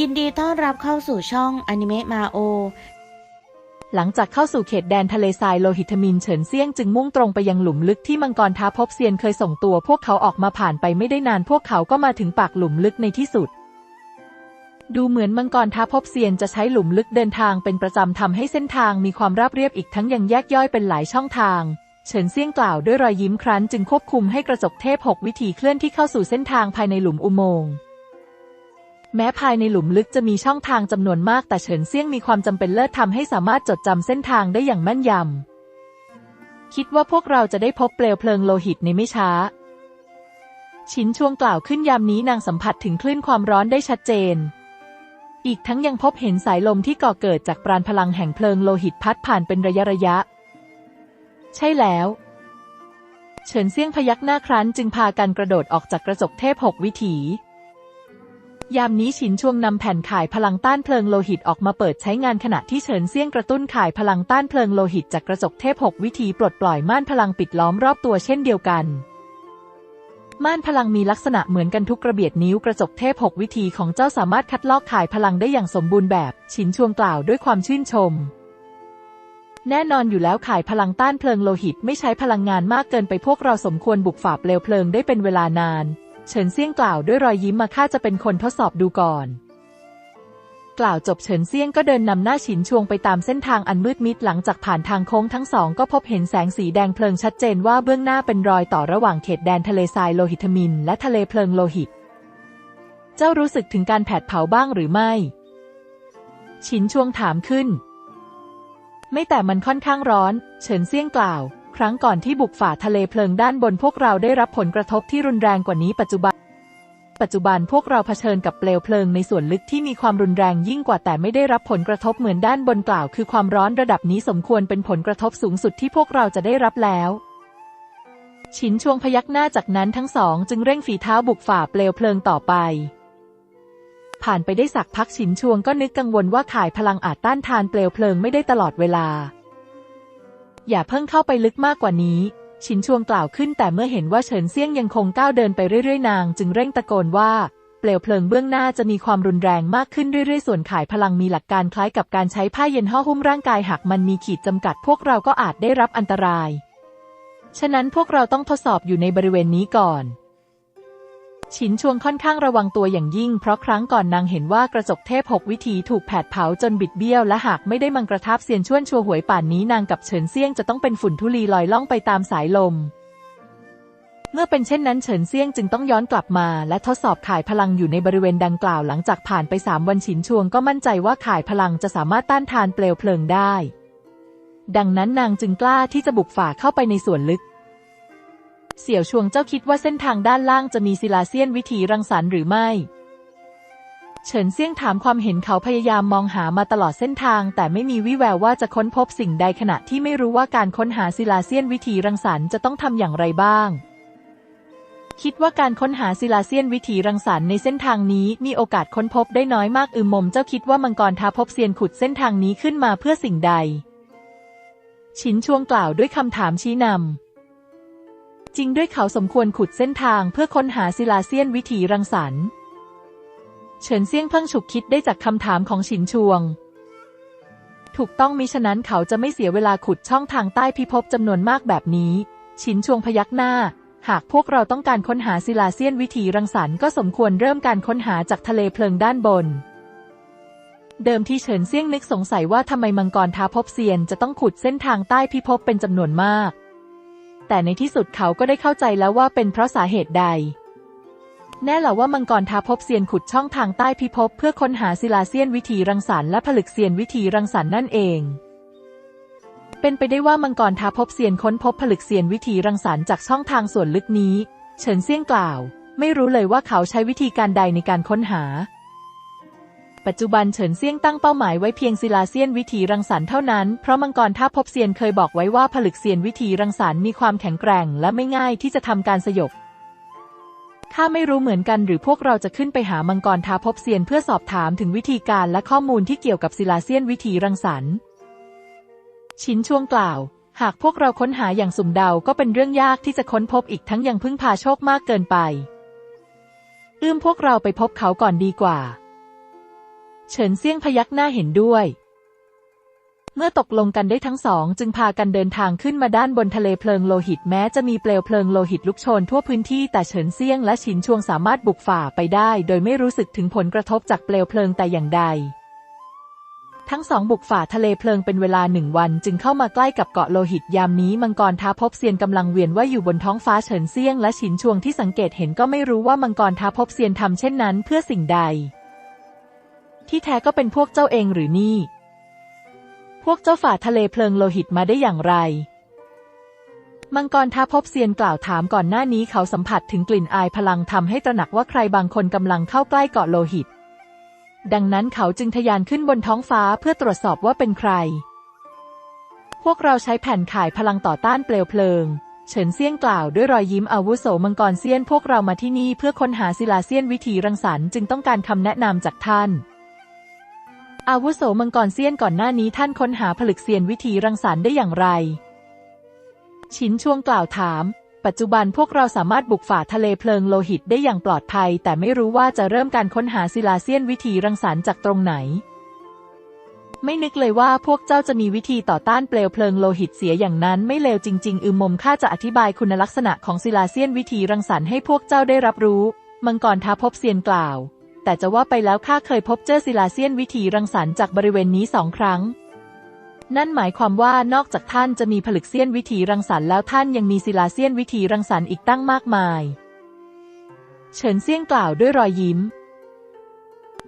ยินดีต้อนรับเข้าสู่ช่องอนิเมะมาโอ หลังจากเข้าสู่เขตแดนทะเลทรายโลหิตมินเฉินเซี่ยงจึงมุ่งตรงไปยังหลุมลึกที่มังกรท้าพบเซียนเคยส่งตัวพวกเขาออกมาผ่านไปไม่ได้นานพวกเขาก็มาถึงปากหลุมลึกในที่สุด ดูเหมือนมังกรท้าพบเซียนจะใช้หลุมลึกเดินทางเป็นประจำทำให้เส้นทางมีความราบเรียบอีกทั้งยังแยกย่อยเป็นหลายช่องทาง เฉินเซี่ยงกล่าวด้วยรอยยิ้มครั้นจึงควบคุมให้กระจกเทพหกวิธีเคลื่อนที่เข้าสู่เส้นทางภายในหลุมอุโมงค์ แม้ภายในหลุมลึกจะมีช่องทางจำนวนมากแต่เฉินเซี่ยงมีความจำเป็นเลิศทำให้สามารถจดจำเส้นทางได้อย่างแม่นยำ คิดว่าพวกเราจะได้พบเปลวเพลิงโลหิตในไม่ช้า ชินช่วงกล่าวขึ้นยามนี้นางสัมผัสถึงคลื่นความร้อนได้ชัดเจน อีกทั้งยังพบเห็นสายลมที่ก่อเกิดจากปราณพลังแห่งเพลิงโลหิตพัดผ่านเป็นระยะระยะ ใช่แล้ว เฉินเซี่ยงพยักหน้าครั้นจึงพากันกระโดดออกจากกระจกเทพหกวิถี ยามนี้ฉินชวงนำแผ่นข่ายพลังต้านเพลิงโลหิตออกมาเปิดใช้งานขณะที่เฉินเซี่ยงกระตุ้นข่ายพลังต้านเพลิงโลหิตจากกระจกเทพหกวิธีปลดปล่อยม่านพลังปิดล้อมรอบตัวเช่นเดียวกัน ม่านพลังมีลักษณะเหมือนกันทุกกระเบียดนิ้วกระจกเทพหกวิธีของเจ้าสามารถคัดลอกข่ายพลังได้อย่างสมบูรณ์แบบ ฉินชวงกล่าวด้วยความชื่นชม แน่นอนอยู่แล้วข่ายพลังต้านเพลิงโลหิตไม่ใช้พลังงานมากเกินไปพวกเราสมควรบุกฝ่าเปลวเพลิงได้เป็นเวลานาน เฉินเซี่ยงกล่าวด้วยรอยยิ้มมาข้าจะเป็นคนทดสอบดูก่อน กล่าวจบเฉินเซี่ยงก็เดินนำหน้าฉินชวงไปตามเส้นทางอันมืดมิดหลังจากผ่านทางโค้งทั้งสองก็พบเห็นแสงสีแดงเพลิงชัดเจนว่าเบื้องหน้าเป็นรอยต่อระหว่างเขตแดนทะเลทรายโลหิตมิน และทะเลเพลิงโลหิต เจ้ารู้สึกถึงการแผดเผาบ้างหรือไม่ ฉินชวงถามขึ้น ไม่แต่มันค่อนข้างร้อน เฉินเซี่ยงกล่าว รั้งก่อนที่บุกฝ่าทะเลเพลิงด้านบนพวกเราได้รับผลกระทบที่รุนแรงกว่านี้ปัจจุบัน ปัจจุบันพวกเราเผชิญกับเปลวเพลิงในส่วนลึกที่มีความรุนแรงยิ่งกว่าแต่ไม่ได้รับผลกระทบเหมือนด้านบนกล่าว คือความร้อนระดับนี้สมควรเป็นผลกระทบสูงสุดที่พวกเราจะได้รับแล้วฉินชวงพยักหน้าจากนั้นทั้งสองจึงเร่งฝีเท้าบุกฝ่าเปลวเพลิงต่อไปผ่านไปได้สักพักฉินชวงก็นึกกังวลว่าข่ายพลังอาจต้านทานเปลวเพลิงไม่ได้ตลอดเวลา อย่าเพิ่งเข้าไปลึกมากกว่านี้ ชินชวงกล่าวขึ้นแต่เมื่อเห็นว่าเฉินเซี่ยงยังคงก้าวเดินไปเรื่อยๆ นาง จึงเร่งตะโกนว่าเปลวเพลิงเบื้องหน้าจะมีความรุนแรงมากขึ้นเรื่อยๆ ส่วนขายพลังมีหลักการคล้ายกับการใช้ผ้าเย็นห่อหุ้มร่างกายหากมันมีขีดจำกัดพวกเราก็อาจได้รับอันตราย ฉะนั้นพวกเราต้องทดสอบอยู่ในบริเวณนี้ก่อน ฉินชวงค่อนข้างระวังตัวอย่างยิ่ง เพราะครั้งก่อนนางเห็นว่ากระจกเทพหกวิธีถูกแผดเผาจนบิดเบี้ยว และหากไม่ได้มังกระทับเซียนชวนชัวหวยป่านนี้นางกับเฉินเซี่ยงจะต้องเป็นฝุ่นทุลีลอยล่องไปตามสายลม เมื่อเป็นเช่นนั้นเฉินเซี่ยงจึงต้องย้อนกลับมา และทดสอบข่ายพลังอยู่ในบริเวณดังกล่าวหลังจากผ่านไปสามวันฉินชวงก็มั่นใจว่าข่ายพลังจะสามารถต้านทานเปลวเพลิงได้ ดังนั้นนางจึงกล้าที่จะบุกฝ่าเข้าไปในส่วนลึก เสี่ยวชวงเจ้าคิดว่าเส้นทางด้านล่างจะมีศิลาเซียนวิถีรังสรรค์หรือไม่ เฉินเซี่ยงถามความเห็นเขาพยายามมองหามาตลอดเส้นทาง แต่ไม่มีวี่แววว่าจะค้นพบสิ่งใดขณะที่ไม่รู้ว่าการค้นหาศิลาเซียนวิถีรังสรรค์จะต้องทำอย่างไรบ้าง คิดว่าการค้นหาศิลาเซียนวิถีรังสรรค์ในเส้นทางนี้มีโอกาสค้นพบได้น้อยมากอืมมมเจ้าคิดว่ามังกรท้าพบเซียนขุดเส้นทางนี้ขึ้นมาเพื่อสิ่งใด ชินชวงกล่าวด้วยคำถามชี้นำ จริงด้วยเขาสมควรขุดเส้นทางเพื่อค้นหาศิลาเซียนวิถีรังสรรค์เฉินเซียงเพิ่งฉุกคิดได้จากคำถามของฉินชวง ถูกต้องมิฉะนั้นเขาจะไม่เสียเวลาขุดช่องทางใต้พิภพจำนวนมากแบบนี้ ฉินชวงพยักหน้า หากพวกเราต้องการค้นหาศิลาเซียนวิถีรังสรรค์ก็สมควรเริ่มการค้นหาจากทะเลเพลิงด้านบน เดิมที่เฉินเซียงนึกสงสัยว่าทำไมมังกรท้าพบเซียนจะต้องขุดเส้นทางใต้พิภพเป็นจำนวนมาก แต่ในที่สุดเขาก็ได้เข้าใจแล้วว่าเป็นเพราะสาเหตุใด แน่หละว่ามังกรท้าพบเซียนขุดช่องทางใต้พิภพเพื่อค้นหาศิลาเซียนวิถีรังสรรค์และผลึกเซียนวิถีรังสรรค์นั่นเอง เป็นไปได้ว่ามังกรท้าพบเซียนค้นพบผลึกเซียนวิถีรังสรรค์จากช่องทางส่วนลึกนี้ เฉินเซี่ยงกล่าว ไม่รู้เลยว่าเขาใช้วิธีการใดในการค้นหา ปัจจุบันเฉินเซี่ยงตั้งเป้าหมายไว้เพียงศิลาเซียนวิถีรังสรรค์เท่านั้น เพราะมังกรท้าพบเซียนเคยบอกไว้ว่าผลึกเซียนวิถีรังสรรค์มีความแข็งแกร่ง และไม่ง่ายที่จะทำการสยบข้าไม่รู้เหมือนกันหรือพวกเราจะขึ้นไปหามังกรท้าพบเซียนเพื่อสอบถามถึงวิธีการและข้อมูลที่เกี่ยวกับศิลาเซียนวิถีรังสรรค์ชินช่วงกล่าว หากพวกเราค้นหาอย่างสุ่มเดาก็เป็นเรื่องยากที่จะค้นพบอีกทั้งยังพึ่งพาโชคมากเกินไปเอื้อมพวกเราไปพบเขาก่อนดีกว่า เฉินเซี่ยงพยักหน้าเห็นด้วย เมื่อตกลงกันได้ทั้งสองจึงพากันเดินทางขึ้นมาด้านบนทะเลเพลิงโลหิตแม้จะมีเปลวเพลิงโลหิตลุกโชนทั่วพื้นที่แต่เฉินเซี่ยงและฉินชวงสามารถบุกฝ่าไปได้ โดยไม่รู้สึกถึงผลกระทบจากเปลวเพลิงแต่อย่างใดทั้งสองบุกฝ่าทะเลเพลิงเป็นเวลาหนึ่งวันจึงเข้ามาใกล้กับเกาะโลหิตยามนี้มังกรท้าภพเซียนกำลังเวียนว่ายอยู่บนท้องฟ้าเฉินเซี่ยงและฉินชวงที่สังเกตเห็นก็ไม่รู้ว่ามังกรท้าภพเซียนทำเช่นนั้นเพื่อสิ่งใด ที่แท้ก็เป็นพวกเจ้าเองหรือนี่ พวกเจ้าฝ่าทะเลเพลิงโลหิตมาได้อย่างไร มังกรท้าภพเซียนกล่าวถามก่อนหน้านี้เขาสัมผัสถึงกลิ่นอายพลังทำให้ตระหนักว่าใครบางคนกำลังเข้าใกล้เกาะโลหิต ดังนั้นเขาจึงทะยานขึ้นบนท้องฟ้าเพื่อตรวจสอบว่าเป็นใคร พวกเราใช้แผ่นข่ายพลังต่อต้านเปลวเพลิงเฉินเซียงกล่าวด้วยรอยยิ้มอาวุโสมังกรเซียนพวกเรามาที่นี่เพื่อค้นหาศิลาเซียนวิธีรังสรรค์จึงต้องการคำแนะนำจากท่าน อาวุโสมังกรเซียนก่อนหน้านี้ท่านค้นหาผลึกเซียนวิธีรังสรรค์ได้อย่างไร ชินช่วงกล่าวถาม ปัจจุบันพวกเราสามารถบุกฝ่าทะเลเพลิงโลหิตได้อย่างปลอดภัย แต่ไม่รู้ว่าจะเริ่มการค้นหาศิลาเซียนวิธีรังสรรค์จากตรงไหน ไม่นึกเลยว่าพวกเจ้าจะมีวิธีต่อต้านเปลวเพลิงโลหิตเสียอย่างนั้นไม่เลวจริง ๆ อืมมมข้าจะอธิบายคุณลักษณะของศิลาเซียนวิธีรังสรรค์ให้พวกเจ้าได้รับรู้ มังกรท้าภพเซียนกล่าว แต่จะว่าไปแล้วข้าเคยพบเจอศิลาเซียนวิธีรังสรรค์จากบริเวณนี้สองครั้ง นั่นหมายความว่านอกจากท่านจะมีผลึกเซียนวิธีรังสรรค์แล้วท่านยังมีศิลาเซียนวิธีรังสรรค์อีกตั้งมากมาย เฉินเซียงกล่าวด้วยรอยยิ้ม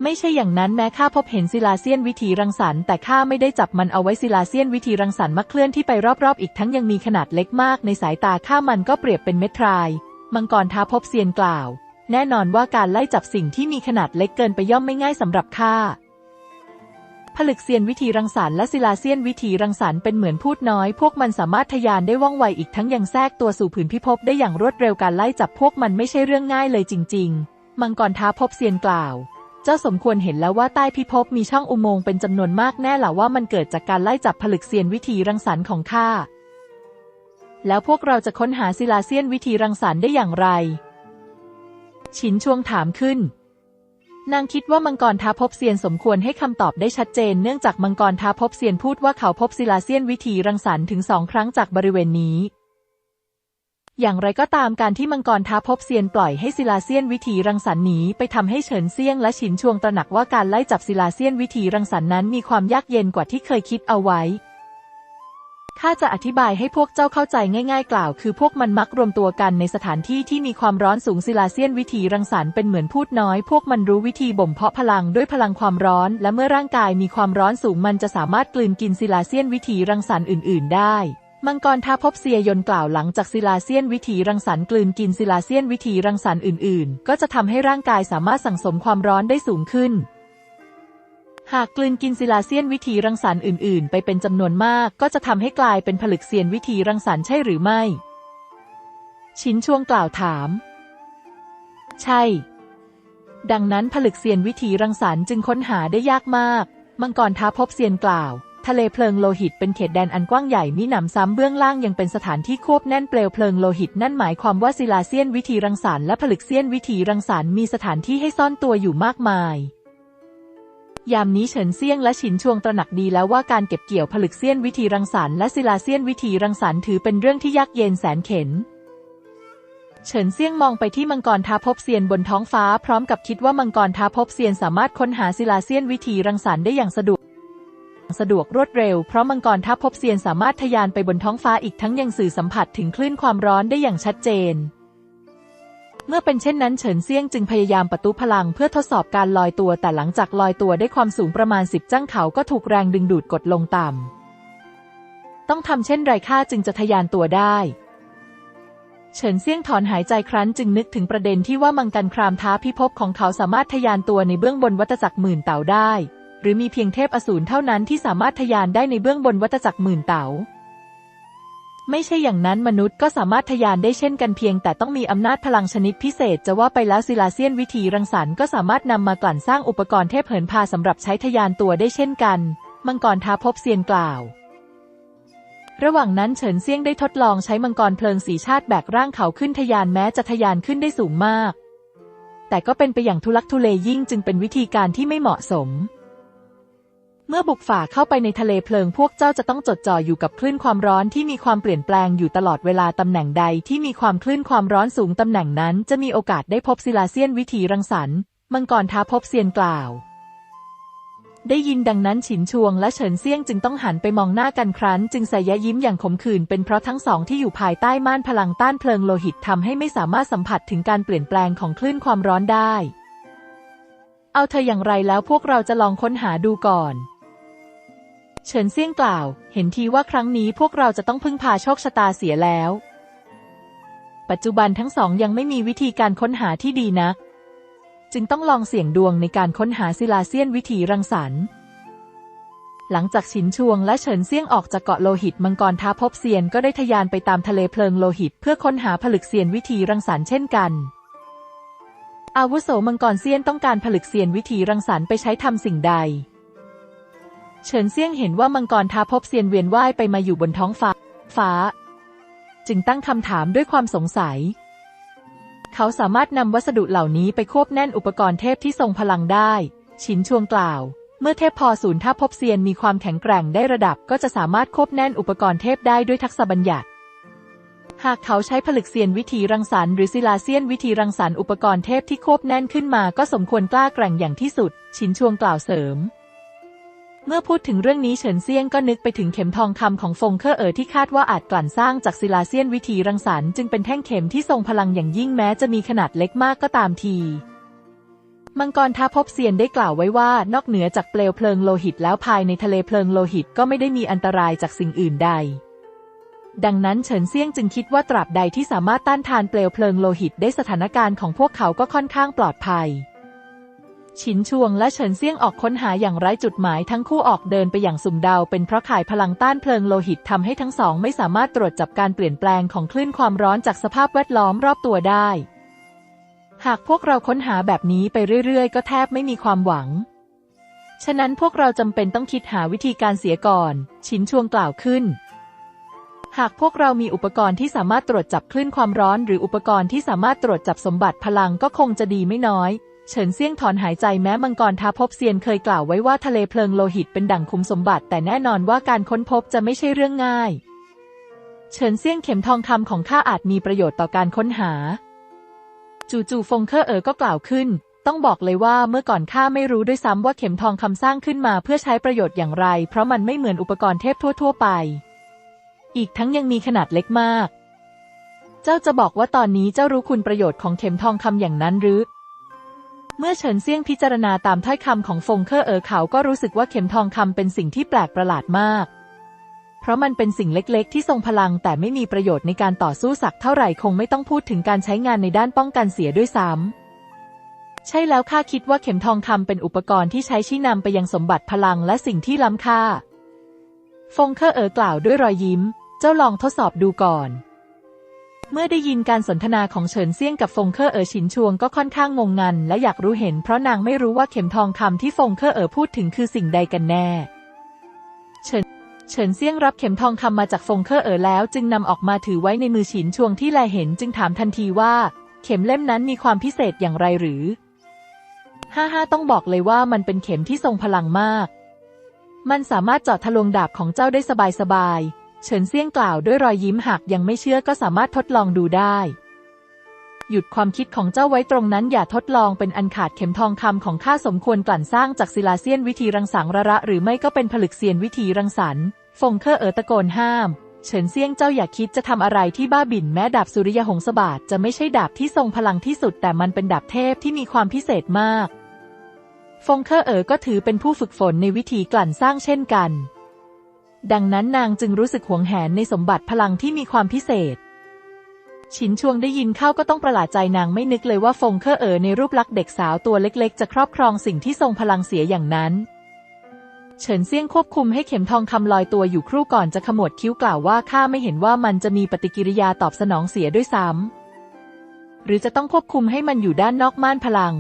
ไม่ใช่อย่างนั้นแม้ข้าพบเห็นศิลาเซียนวิธีรังสรรค์แต่ข้าไม่ได้จับมันเอาไว้ศิลาเซียนวิธีรังสรรค์มักเคลื่อนที่ไปรอบๆ อีกทั้งยังมีขนาดเล็กมากในสายตาข้ามันก็เปรียบเป็นเม็ดทราย มังกรท้าพบเซียนกล่าว แน่นอนว่าการไล่จับสิ่งที่มีขนาดเล็กเกินไปย่อมไม่ง่ายสำหรับข้าผลึกเซียนวิธีรังสรรค์และศิลาเซียนวิธีรังสรรค์เป็นเหมือนพูดน้อย พวกมันสามารถทะยานได้ว่องไวอีกทั้งยังแทรกตัวสู่ผืนพิภพได้อย่างรวดเร็วการไล่จับพวกมันไม่ใช่เรื่องง่ายเลยจริง ๆ มังกรท้าพบเซียนกล่าว เจ้าสมควรเห็นแล้วว่าใต้พิภพมีช่องอุโมงค์เป็นจำนวนมากแน่หละว่ามันเกิดจากการไล่จับผลึกเซียนวิธีรังสรรค์ของข้าแล้วพวกเราจะค้นหาศิลาเซียนวิธีรังสรรค์ได้อย่างไร ชินช่วงถามขึ้น นางคิดว่ามังกรท้าพบเซียนสมควรให้คำตอบได้ชัดเจน เนื่องจากมังกรท้าพบเซียนพูดว่าเขาพบศิลาเซียนวิธีรังสรรค์ถึงสองครั้งจากบริเวณนี้อย่างไรก็ตามการที่มังกรท้าพบเซียนปล่อยให้ศิลาเซียนวิธีรังสรรค์หนีไปทำให้เฉินเซียงและฉินชวงตระหนักว่าการไล่จับศิลาเซียนวิธีรังสรรค์นั้นมีความยากเย็นกว่าที่เคยคิดเอาไว้ ข้าจะอธิบายให้พวกเจ้าเข้าใจง่าย ๆ กล่าว คือพวกมันมักรวมตัวกันในสถานที่ที่มีความร้อนสูงศิลาเซียนวิธีรังสรรค์เป็นเหมือนพูดน้อย พวกมันรู้วิธีบ่มเพาะพลังด้วยพลังความร้อน และเมื่อร่างกายมีความร้อนสูงมันจะสามารถกลืนกินศิลาเซียนวิธีรังสรรค์อื่น ๆ ได้มังกรท้าพบเซียยนกล่าวหลังจากศิลาเซียนวิธีรังสรรค์กลืนกินศิลาเซียนวิธีรังสรรค์อื่นๆ ก็จะทำให้ร่างกายสามารถสั่งสมความร้อนได้สูงขึ้น หากกลืนกินศิลาเซียนวิธีรังสรรค์อื่นๆ ไปเป็นจำนวนมากก็จะทำให้กลายเป็นผลึกเซียนวิธีรังสรรค์ใช่หรือไม่ ชินช่วงกล่าวถาม ใช่ ดังนั้นผลึกเซียนวิธีรังสรรค์จึงค้นหาได้ยากมาก มังกรท้าพบเซียนกล่าว ทะเลเพลิงโลหิตเป็นเขตแดนอันกว้างใหญ่มิหนำซ้ำเบื้องล่างยังเป็นสถานที่ควบแน่นเปลวเพลิงโลหิตนั่นหมายความว่าศิลาเซียนวิธีรังสรรค์และผลึกเซียนวิธีรังสรรค์มีสถานที่ให้ซ่อนตัวอยู่มากมาย ยามนี้เฉินเซียงและฉินชวงตระหนักดีแล้วว่าการเก็บเกี่ยวผลึกเซียนวิธีรังสรรค์และศิลาเซียนวิธีรังสรรค์ถือเป็นเรื่องที่ยากเย็นแสนเข็ญเฉินเซียงมองไปที่มังกรท้าภพเซียนบนท้องฟ้า พร้อมกับคิดว่ามังกรท้าภพเซียนสามารถค้นหาศิลาเซียนวิธีรังสรรค์ได้อย่างสะดวก สะดวกรวดเร็วเพราะมังกรท้าภพเซียนสามารถทะยานไปบนท้องฟ้าอีกทั้งยังสื่อสัมผัสถึงคลื่นความร้อนได้อย่างชัดเจน เมื่อเป็นเช่นนั้นเฉินเซียงจึงพยายามประตูพลังเพื่อทดสอบการลอยตัวแต่หลังจากลอยตัวได้ความสูงประมาณสิบจั่งเขาก็ถูกแรงดึงดูดกดลงต่ำ ต้องทำเช่นไรข้าจึงจะทะยานตัวได้เฉินเซี่ยงถอนหายใจครั้นจึงนึกถึงประเด็นที่ว่ามังกันครามท้าพิภพของเขาสามารถทะยานตัวในเบื้องบนวัฏจักรหมื่นเต่าได้ หรือมีเพียงเทพอสูรเท่านั้นที่สามารถทะยานได้ในเบื้องบนวัฏจักรหมื่นเต่า ไม่ใช่อย่างนั้นมนุษย์ก็สามารถทะยานได้เช่นกันเพียง แต่ต้องมีอำนาจพลังชนิดพิเศษ จะว่าไปแล้วศิลาเซียนวิธีรังสรรค์ก็สามารถนำมากลั่นสร้างอุปกรณ์เทพเหินพาสำหรับใช้ทะยานตัวได้เช่นกัน มังกรท้าภพเซียนกล่าว ระหว่างนั้นเฉินเซียงได้ทดลองใช้มังกรเพลิงสีชาติแบกร่างเขาขึ้นทะยานแม้จะทะยานขึ้นได้สูงมาก แต่ก็เป็นไปอย่างทุลักทุเลยิ่งจึงเป็นวิธีการที่ไม่เหมาะสม เมื่อบุกฝ่าเข้าไปในทะเลเพลิงพวกเจ้าจะต้องจดจ่ออยู่กับคลื่นความร้อนที่มีความเปลี่ยนแปลงอยู่ตลอดเวลาตำแหน่งใดที่มีความคลื่นความร้อนสูงตำแหน่งนั้นจะมีโอกาสได้พบศิลาเซียนวิถีรังสรรค์มังกรท้าพบเซียนกล่าว ได้ยินดังนั้นฉินชวงและเฉินเซียงจึงต้องหันไปมองหน้ากันครั้น จึงสยะยิ้มอย่างขมขื่นเป็นเพราะทั้งสองที่อยู่ภายใต้ม่านพลังต้านเพลิงโลหิตทำให้ไม่สามารถสัมผัสถึงการเปลี่ยนแปลงของคลื่นความร้อนได้ เอาเธออย่างไรแล้วพวกเราจะลองค้นหาดูก่อน เฉินเซี่ยงกล่าว เห็นทีว่าครั้งนี้พวกเราจะต้องพึ่งพาโชคชะตาเสียแล้ว ปัจจุบันทั้งสองยังไม่มีวิธีการค้นหาที่ดีนัก จึงต้องลองเสี่ยงดวงในการค้นหาศิลาเซียนวิถีรังสรรค์ หลังจากฉินชวงและเฉินเซี่ยงออกจากเกาะโลหิตมังกรท้าพบเซียนก็ได้ทะยานไปตามทะเลเพลิงโลหิต เพื่อค้นหาผลึกเซียนวิถีรังสรรค์เช่นกันอาวุโสมังกรเซียนต้องการผลึกเซียนวิถีรังสรรค์ไปใช้ทำสิ่งใด เฉินเซี่ยงเห็นว่ามังกรท้าพบเซียนเวียนว่ายไปมาอยู่บนท้องฟ้าฟ้า จึงตั้งคำถามด้วยความสงสัย เขาสามารถนำวัสดุเหล่านี้ไปควบแน่นอุปกรณ์เทพที่ทรงพลังได้ฉินชวงกล่าว เมื่อเทพพอศูนย์ถ้าพบเซียนมีความแข็งแกร่งได้ระดับก็จะสามารถควบแน่นอุปกรณ์เทพได้ด้วยทักษะบัญญัติหากเขาใช้ผลึกเซียนวิธีรังสรรค์หรือศิลาเซียนวิธีรังสรรค์อุปกรณ์เทพที่ควบแน่นขึ้นมาก็สมควรกล้าแกร่งอย่างที่สุดฉินชวงกล่าวเสริม เมื่อพูดถึงเรื่องนี้เฉินเซียงก็นึกไปถึงเข็มทองคำของฟงเคอเอ๋อที่คาดว่าอาจกลั่นสร้างจากศิลาเซียนวิธีรังสรรค์จึงเป็นแท่งเข็มที่ทรงพลังอย่างยิ่งแม้จะมีขนาดเล็กมากก็ตามทีมังกรท้าพบเซียนได้กล่าวไว้ว่านอกเหนือจากเปลวเพลิงโลหิตแล้วภายในทะเลเพลิงโลหิตก็ไม่ได้มีอันตรายจากสิ่งอื่นใด ดังนั้นเฉินเซียงจึงคิดว่าตราบใดที่สามารถต้านทานเปลวเพลิงโลหิตได้สถานการณ์ของพวกเขาก็ค่อนข้างปลอดภัย ฉินชวงและเฉินเซี่ยงออกค้นหาอย่างไร้จุดหมายทั้งคู่ออกเดินไปอย่างสุ่มเดาเป็นเพราะข่ายพลังต้านเพลิงโลหิตทำให้ทั้งสองไม่สามารถตรวจจับการเปลี่ยนแปลงของคลื่นความร้อนจากสภาพแวดล้อมรอบตัวได้ หากพวกเราค้นหาแบบนี้ไปเรื่อยๆ ก็แทบไม่มีความหวัง ฉะนั้นพวกเราจำเป็นต้องคิดหาวิธีการเสียก่อน ฉินชวงกล่าวขึ้นหากพวกเรามีอุปกรณ์ที่สามารถตรวจจับคลื่นความร้อน หรืออุปกรณ์ที่สามารถตรวจจับสมบัติพลังก็คงจะดีไม่น้อย เฉินเซี่ยงถอนหายใจแม้มังกรท้าพบเซียนเคยกล่าวไว้ว่าทะเลเพลิงโลหิตเป็นดั่งคุมสมบัติ แต่แน่นอนว่าการค้นพบจะไม่ใช่เรื่องง่าย เฉินเซี่ยงเข็มทองคำของข้าอาจมีประโยชน์ต่อการค้นหา จู่ๆฟงเคอเอ๋อก็กล่าวขึ้น ต้องบอกเลยว่าเมื่อก่อนข้าไม่รู้ด้วยซ้ำว่าเข็มทองคำสร้างขึ้นมาเพื่อใช้ประโยชน์อย่างไร เพราะมันไม่เหมือนอุปกรณ์เทพทั่ว ๆ ไป อีกทั้งยังมีขนาดเล็กมาก เจ้าจะบอกว่าตอนนี้เจ้ารู้คุณประโยชน์ของเข็มทองคำอย่างนั้นหรือ เมื่อเฉินเซี่ยงพิจารณาตามถ้อยคำของฟงเคอเอ๋อเขาก็รู้สึกว่าเข็มทองคำเป็นสิ่งที่แปลกประหลาดมาก เพราะมันเป็นสิ่งเล็กๆ ที่ทรงพลังแต่ไม่มีประโยชน์ในการต่อสู้สักเท่าไหร่คงไม่ต้องพูดถึงการใช้งานในด้านป้องกันเสียด้วยซ้ำใช่แล้วข้าคิดว่าเข็มทองคำเป็นอุปกรณ์ที่ใช้ชี้นำไปยังสมบัติพลังและสิ่งที่ล้ำค่า ฟงเคอเอ๋อกล่าวด้วยรอยยิ้ม เจ้าลองทดสอบดูก่อน เมื่อได้ยินการสนทนาของเฉินเซี่ยงกับฟงเคอเอ๋อฉินชวงก็ค่อนข้างงงงัน และอยากรู้เห็นเพราะนางไม่รู้ว่าเข็มทองคำที่ฟงเคอเอ๋อพูดถึงคือสิ่งใดกันแน่ เฉินเฉินเซี่ยงรับเข็มทองคำมาจากฟงเคอเอ๋อแล้ว จึงนำออกมาถือไว้ในมือฉินชวงที่แลเห็นจึงถามทันทีว่า เข็มเล่มนั้นมีความพิเศษอย่างไรหรือห้าห้าต้องบอกเลยว่ามันเป็นเข็มที่ทรงพลังมาก มันสามารถเจาะทะลวงดาบของเจ้าได้สบายๆ เฉินเซี่ยงกล่าวด้วยรอยยิ้มหากยังไม่เชื่อก็สามารถทดลองดูได้ หยุดความคิดของเจ้าไว้ตรงนั้นอย่าทดลองเป็นอันขาดเข็มทองคำของข้าสมควรกลั่นสร้างจากศิลาเซียนวิธีรังสรรค์ระระ หรือไม่ก็เป็นผลึกเซียนวิธีรังสรรค์ฟงเคอร์เอ๋อตะโกนห้าม เฉินเซี่ยงเจ้าอย่าคิดจะทำอะไรที่บ้าบิ่นแม้ดาบสุริยหงสบาทจะไม่ใช่ดาบที่ทรงพลังที่สุด แต่มันเป็นดาบเทพที่มีความพิเศษมาก ฟงเคอร์เอ๋อก็ถือเป็นผู้ฝึกฝนในวิธีกลั่นสร้างเช่นกัน ดังนั้นนางจึงรู้สึกหวงแหนในสมบัติพลังที่มีความพิเศษฉินชวงได้ยินเข้าก็ต้องประหลาดใจนางไม่นึกเลยว่าฟงเคอร์เอ๋อในรูปลักษณ์เด็กสาวตัวเล็กๆ จะครอบครองสิ่งที่ทรงพลังเสียอย่างนั้น เฉินเซี่ยงควบคุมให้เข็มทองคำลอยตัวอยู่ครู่ก่อนจะขมวดคิ้วกล่าวว่าข้าไม่เห็นว่ามันจะมีปฏิกิริยาตอบสนองเสียด้วยซ้ำหรือจะต้องควบคุมให้มันอยู่ด้านนอกม่านพลัง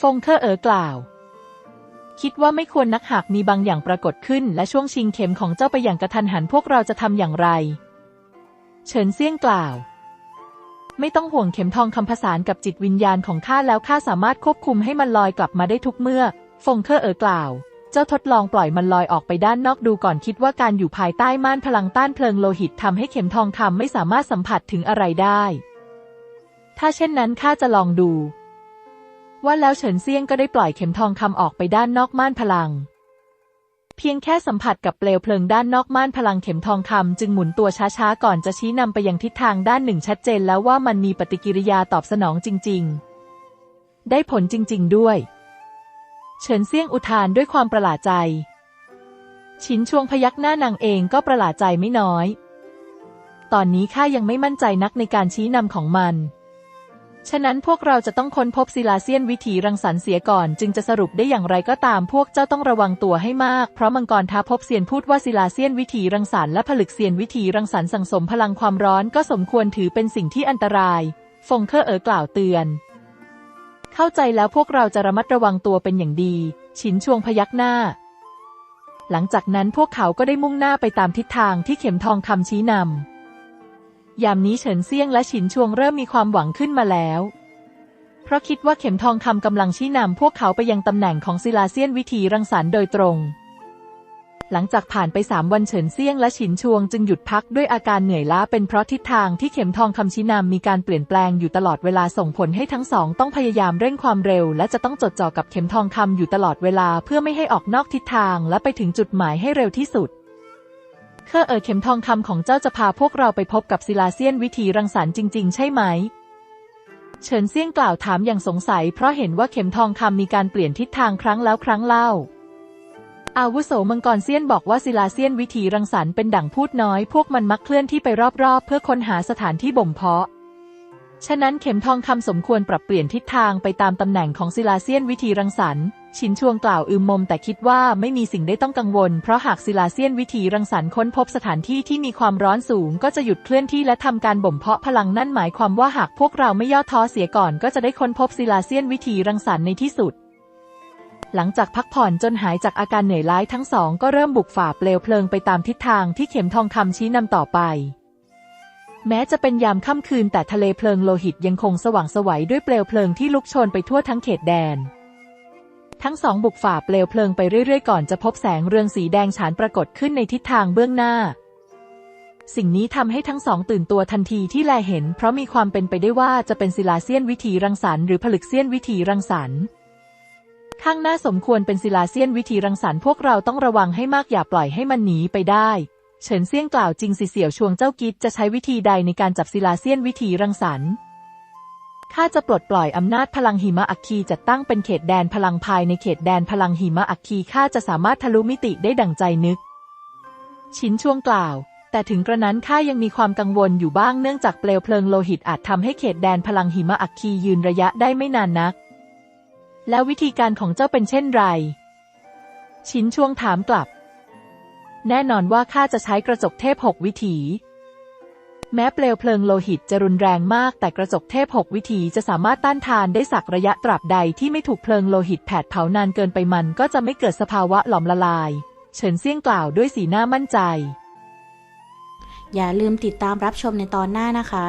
ฟงเคอร์เอ๋อกล่าว คิดว่าไม่ควรนักหากมีบางอย่างปรากฏขึ้น และช่วงชิงเข็มของเจ้าไปอย่างกระทันหันพวกเราจะทำอย่างไร เฉินเซี่ยงกล่าว ไม่ต้องห่วงเข็มทองคำผสานกับจิตวิญญาณของข้าแล้วข้าสามารถควบคุมให้มันลอยกลับมาได้ทุกเมื่อ ฟงเคอเอ๋อกล่าว เจ้าทดลองปล่อยมันลอยออกไปด้านนอกดูก่อนคิดว่าการอยู่ภายใต้ม่านพลังต้านเพลิงโลหิตทำให้เข็มทองคำไม่สามารถสัมผัสถึงอะไรได้ ถ้าเช่นนั้นข้าจะลองดู ว่าแล้วเฉินเซียงก็ได้ปล่อยเข็มทองคำออกไปด้านนอกม่านพลัง เพียงแค่สัมผัสกับเปลวเพลิงด้านนอกม่านพลังเข็มทองคำจึงหมุนตัวช้าๆก่อนจะชี้นำไปยังทิศทางด้านหนึ่งชัดเจนแล้วว่ามันมีปฏิกิริยาตอบสนองจริง ๆ ได้ผลจริง ๆ ด้วย เฉินเซียงอุทานด้วยความประหลาดใจ ชินชวงพยักหน้านางเองก็ประหลาดใจไม่น้อย ตอนนี้ข้ายังไม่มั่นใจนักในการชี้นำของมัน ฉะนั้นพวกเราจะต้องค้นพบศิลาเซียนวิถีรังสรรค์เสียก่อน จึงจะสรุปได้อย่างไรก็ตามพวกเจ้าต้องระวังตัวให้มาก เพราะมังกรท้าพบเซียนพูดว่าศิลาเซียนวิถีรังสรรค์และผลึกเซียนวิถีรังสรรค์สังสมพลังความร้อนก็สมควรถือเป็นสิ่งที่อันตรายฟงเคอเอ๋อกล่าวเตือน เข้าใจแล้วพวกเราจะระมัดระวังตัวเป็นอย่างดี ฉินชวงพยักหน้า หลังจากนั้นพวกเขาก็ได้มุ่งหน้าไปตามทิศทางที่เข็มทองคำชี้นำ ยามนี้เฉินเซี่ยงและฉินชวงเริ่มมีความหวังขึ้นมาแล้ว เพราะคิดว่าเข็มทองคำกำลังชี้นำพวกเขาไปยังตำแหน่งของศิลาเซียนวิธีรังสรรค์โดยตรง หลังจากผ่านไปสามวันเฉินเซี่ยงและฉินชวงจึงหยุดพักด้วยอาการเหนื่อยล้าเป็นเพราะทิศทางที่เข็มทองคำชี้นำมีการเปลี่ยนแปลงอยู่ตลอดเวลาส่งผลให้ทั้งสองต้องพยายามเร่งความเร็ว และจะต้องจดจ่อกับเข็มทองคำอยู่ตลอดเวลาเพื่อไม่ให้ออกนอกทิศทางและไปถึงจุดหมายให้เร็วที่สุด เคอเอ๋อเข็มทองคำของเจ้าจะพาพวกเราไปพบกับศิลาเซียนวิธีรังสรรค์จริง ๆ ใช่ไหม เฉินเซี่ยงกล่าวถามอย่างสงสัย เพราะเห็นว่าเข็มทองคำมีการเปลี่ยนทิศทางครั้งแล้วครั้งเล่า อาวุโสมังกรเซียนบอกว่าศิลาเซียนวิธีรังสรรค์เป็นดั่งพูดน้อย พวกมันมักเคลื่อนที่ไปรอบๆ เพื่อค้นหาสถานที่บ่มเพาะ ฉะนั้นเข็มทองคำสมควรปรับเปลี่ยนทิศทางไปตามตำแหน่งของศิลาเซียนวิธีรังสรรค์ ชินชวงกล่าวอืมมมแต่คิดว่าไม่มีสิ่งได้ต้องกังวล เพราะหากศิลาเซียนวิธีรังสรรค์ค้นพบสถานที่ที่มีความร้อนสูง ก็จะหยุดเคลื่อนที่และทำการบ่มเพาะพลังนั่นหมายความว่าหากพวกเราไม่ย่อท้อเสียก่อนก็จะได้ค้นพบศิลาเซียนวิธีรังสรรค์ในที่สุด หลังจากพักผ่อนจนหายจากอาการเหนื่อยล้าทั้งสองก็เริ่มบุกฝ่าเปลวเพลิงไปตามทิศทางที่เข็มทองคำชี้นำต่อไปแม้จะเป็นยามค่ำคืนแต่ทะเลเพลิงโลหิตยังคงสว่างสวัยด้วยเปลวเพลิงที่ลุกโชนไปทั่วทั้งเขตแดน ทั้งสองบุกฝ่าเปลวเพลิงไปเรื่อยๆ ก่อนจะพบแสงเรืองสีแดงฉานปรากฏขึ้นในทิศทางเบื้องหน้า สิ่งนี้ทำให้ทั้งสองตื่นตัวทันทีที่แลเห็น เพราะมีความเป็นไปได้ว่าจะเป็นศิลาเซียนวิถีรังสรรค์หรือผลึกเซียนวิถีรังสรรค์ข้างหน้าสมควรเป็นศิลาเซียนวิธีรังสรรค์พวกเราต้องระวังให้มากอย่าปล่อยให้มันหนีไปได้ เฉินเซียงกล่าวจริงสิเสี่ยวชวงเจ้ากิจจะใช้วิธีใดในการจับศิลาเซียนวิธีรังสรรค์ ข้าจะปลดปล่อยอำนาจพลังหิมะอัคคีจัดตั้งเป็นเขตแดนพลังภายในเขตแดนพลังหิมะอัคคีข้าจะสามารถทะลุมิติได้ดั่งใจนึก ชินช่วงกล่าว แต่ถึงกระนั้นข้ายังมีความกังวลอยู่บ้างเนื่องจากเปลวเพลิงโลหิตอาจทำให้เขตแดนพลังหิมะอัคคียืนระยะได้ไม่นานนัก แล้ววิธีการของเจ้าเป็นเช่นไร ชินช่วงถามกลับ แน่นอนว่าข้าจะใช้กระจกเทพหกวิถี แม้เปลวเพลิงโลหิตจะรุนแรงมาก แต่กระจกเทพหกวิถีจะสามารถต้านทานได้สักระยะตราบใดที่ไม่ถูกเพลิงโลหิตแผดเผานานเกินไปมันก็จะไม่เกิดสภาวะหลอมละลาย เฉินเซี่ยงกล่าวด้วยสีหน้ามั่นใจ อย่าลืมติดตามรับชมในตอนหน้านะคะ